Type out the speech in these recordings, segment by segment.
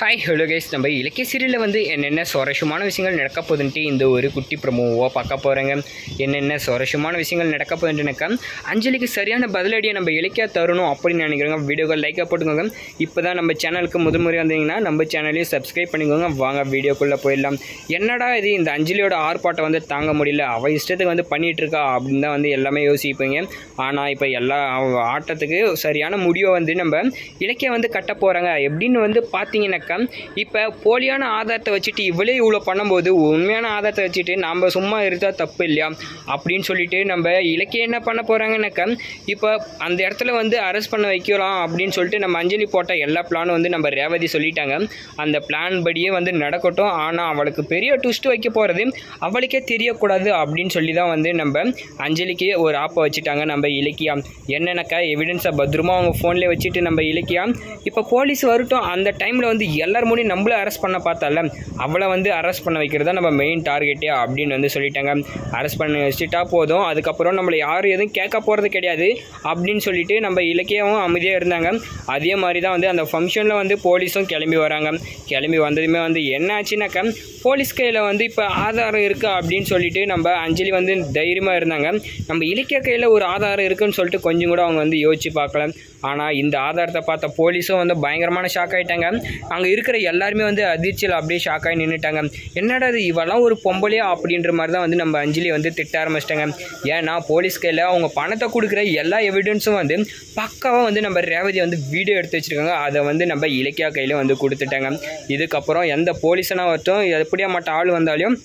Hi hello guys நம்ம இலக்கிய சீரியலில் வந்து என்னென்ன சுவாரஸ்யமான விஷயங்கள் நடக்க போகுதுன்ட்டு இந்த ஒரு குட்டி ப்ரமோவாக பார்க்க போகிறேங்க என்னென்ன சுவாரஸ்யமான விஷயங்கள் நடக்க போகுதுன்ட்டுனாக்கா அஞ்சலிக்கு சரியான பதிலடியை நம்ம இலக்கியா தரணும் அப்படின்னு நினைக்கிறோங்க வீடியோக்கள் லைக்காக போட்டுக்கோங்க. இப்போ தான் நம்ம சேனலுக்கு முதல் முறை வந்தீங்கன்னா நம்ம சேனலையும் சப்ஸ்கிரைப் பண்ணிக்கோங்க. வாங்க வீடியோக்குள்ளே போயிடலாம். என்னடா இது இந்த அஞ்சலியோட ஆர்ப்பாட்டம் வந்து தாங்க முடியல. அவள் இஷ்டத்துக்கு வந்து பண்ணிகிட்டு இருக்கா அப்படின்னு தான் வந்து எல்லாமே யோசிப்பீங்க. ஆனால் இப்போ எல்லா ஆட்டத்துக்கு சரியான முடிவை வந்து நம்ம இலக்கியம் வந்து கட்ட போகிறாங்க எப்படின்னு வந்து பார்த்தீங்கன்னாக்கா இப்போ போலியான ஆதாரத்தை வச்சுட்டு இவ்வளோ இவ்வளோ பண்ணும்போது உண்மையான ஆதாரத்தை வச்சுட்டு நம்ம சும்மா இருந்தால் தப்பு இல்லையா? அப்படின்னு சொல்லிட்டு நம்ம இலக்கியம் என்ன பண்ண போகிறாங்கன்னாக்கா இப்போ அந்த இடத்துல வந்து அரெஸ்ட் பண்ண வைக்கலாம் அப்படின்னு சொல்லிட்டு நம்ம அஞ்சலி போட்ட எல்லா பிளானும் வந்து நம்ம ரேவதி சொல்லிட்டாங்க. அந்த பிளான் படியே வந்து நடக்கட்டும். ஆனால் அவளுக்கு பெரிய ட்விஸ்ட் வைக்க போகிறது அவளுக்கே தெரியக்கூடாது அப்படின்னு சொல்லி தான் வந்து நம்ம அஞ்சலிக்கு ஒரு ஆப்பை வச்சுட்டாங்க நம்ம இலக்கியம் என்னென்னக்கா எவிடன்ஸை பத்திரமா அவங்க ஃபோன்லேயே வச்சுட்டு நம்ம இலக்கியம் இப்போ போலீஸ் வரட்டும். அந்த டைமில் வந்து எல்லார் மூலியும் நம்மளும் அரெஸ்ட் பண்ண பார்த்தால அவளை வந்து அரெஸ்ட் பண்ண வைக்கிறது தான் நம்ம மெயின் டார்கெட்டே அப்படின்னு வந்து சொல்லிட்டாங்க. அரெஸ்ட் பண்ணி வச்சுட்டா போதும். அதுக்கப்புறம் நம்மளை யாரும் எதுவும் கேட்க போகிறது கிடையாது அப்படின்னு சொல்லிட்டு நம்ம இலக்கியமும் அமைதியாக இருந்தாங்க. அதே மாதிரி தான் வந்து அந்த ஃபங்க்ஷனில் வந்து போலீஸும் கிளம்பி வராங்க. கிளம்பி வந்ததுமே வந்து என்ன ஆச்சுனாக்கா போலீஸ் கையில் வந்து இப்போ ஆதாரம் இருக்குது அப்படின்னு சொல்லிட்டு நம்ம அஞ்சலி வந்து தைரியமாக இருந்தாங்க. நம்ம இலக்கிய கையில் ஒரு ஆதாரம் இருக்குன்னு சொல்லிட்டு கொஞ்சம் கூட அவங்க வந்து யோசிச்சு பார்க்கல. ஆனால் இந்த ஆதாரத்தை பார்த்த போலீஸும் வந்து பயங்கரமான ஷாக் ஆகிட்டாங்க அங்கே இருக்கிற எல்லாருமே வந்து அதிர்ச்சியில் அப்படியே ஷாக் ஆகி நின்றுட்டாங்க என்னடா இது இவெல்லாம் ஒரு பொம்பளையா அப்படின்ற மாதிரி தான் வந்து நம்ம அஞ்சலி வந்து திட்ட ஆரம்பிச்சிட்டாங்க. ஏன்னா போலீஸ் கையில் அவங்க பணத்தை கொடுக்குற எல்லா எவிடன்ஸும் வந்து பக்காவாக வந்து நம்ம ரேவதி வந்து வீடியோ எடுத்து வச்சுருக்காங்க. அதை வந்து நம்ம இலக்கியா கையில் வந்து கொடுத்துட்டாங்க. இதுக்கப்புறம் எந்த போலீஸனா வரட்டும் எப்படியா மாட்ட ஆள் வந்தாலும்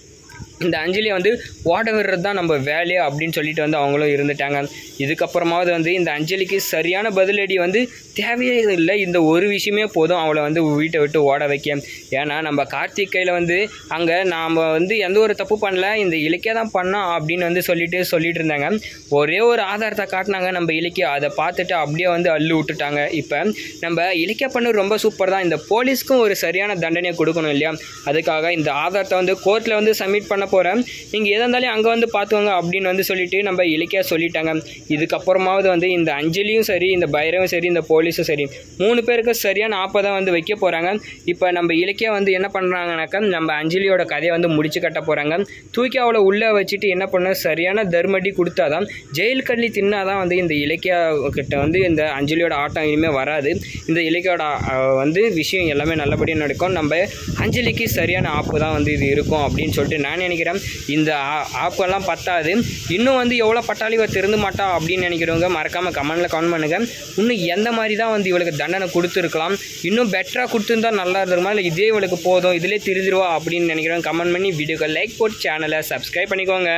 இந்த அஞ்சலியை வந்து ஓட விடுறது தான் நம்ம வேலையே அப்படின்னு சொல்லிட்டு வந்து அவங்களும் இருந்துட்டாங்க. இதுக்கப்புறமாவது வந்து இந்த அஞ்சலிக்கு சரியான பதிலடி வந்து தேவையே இல்லை. இந்த ஒரு விஷயமே போதும் அவளை வந்து வீட்டை விட்டு ஓட வைக்க. ஏன்னா நம்ம கார்த்திக் கையில் வந்து அங்கே நாம் வந்து எந்த ஒரு தப்பு பண்ணல. இந்த இலக்கியா தான் பண்ணோம் அப்படின்னு வந்து சொல்லிட்டு சொல்லிட்டு இருந்தாங்க. ஒரே ஒரு ஆதாரத்தை காட்டினாங்க நம்ம இலக்கியா அதை பார்த்துட்டு அப்படியே வந்து அள்ளு விட்டுட்டாங்க. இப்போ நம்ம இலக்கியா பண்ணது ரொம்ப சூப்பர் தான். இந்த போலீஸ்க்கும் ஒரு சரியான தண்டனையை கொடுக்கணும் இல்லையா? அதுக்காக இந்த ஆதாரத்தை வந்து கோர்ட்டில் வந்து சப்மிட் பண்ண போகிறேன் நீங்கள் எதாக இருந்தாலும் அங்கே வந்து பார்த்துக்கோங்க அப்படின்னு வந்து சொல்லிவிட்டு நம்ம இலக்கியா சொல்லிட்டாங்க. இதுக்கப்புறமாவது வந்து இந்த அஞ்சலியும் சரி இந்த பைரவும் சரி இந்த போலீஸும் சரி மூணு பேருக்கு சரியான ஆப்பை தான் வந்து வைக்க போகிறாங்க இப்போ நம்ம இலக்கியா வந்து என்ன பண்ணுறாங்கனாக்கா நம்ம அஞ்சலியோட கதையை வந்து முடிச்சு கட்ட போகிறாங்க தூக்கி அவளை உள்ளே வச்சுட்டு என்ன பண்ண சரியான தர்மடி கொடுத்தாதான் ஜெயில் கள்ளி தின்னாதான் வந்து இந்த இலக்கியா கிட்ட வந்து இந்த அஞ்சலியோட ஆட்டம் இனிமேல் வராது. இந்த இலக்கியோட வந்து விஷயம் எல்லாமே நல்லபடியாக நடக்கும். நம்ம அஞ்சலிக்கு சரியான ஆப்பு தான் வந்து இது இருக்கும் அப்படின்னு சொல்லிட்டு நான் நினைக்கிறேன். நினைக்கிறேன். இந்த ஆப்பெல்லாம் பத்தாது. இன்னும் வந்து எவ்வளோ பட்டாளி இவ திருந்த மாட்டா அப்படின்னு நினைக்கிறவங்க மறக்காமல் கமெண்டில் கமெண்ட் பண்ணுங்கள் இன்னும் எந்த மாதிரி தான் வந்து இவளுக்கு தண்டனை கொடுத்துருக்கலாம். இன்னும் பெட்டராக கொடுத்துருந்தா நல்லா இருந்திருமா இல்லை இதே இவளுக்கு போதும் இதிலே திருந்துருவா அப்படின்னு நினைக்கிறவங்க கமெண்ட் பண்ணி வீடியோக்கு லைக் போட்டு சேனலை சப்ஸ்கிரைப் பண்ணிக்கோங்க.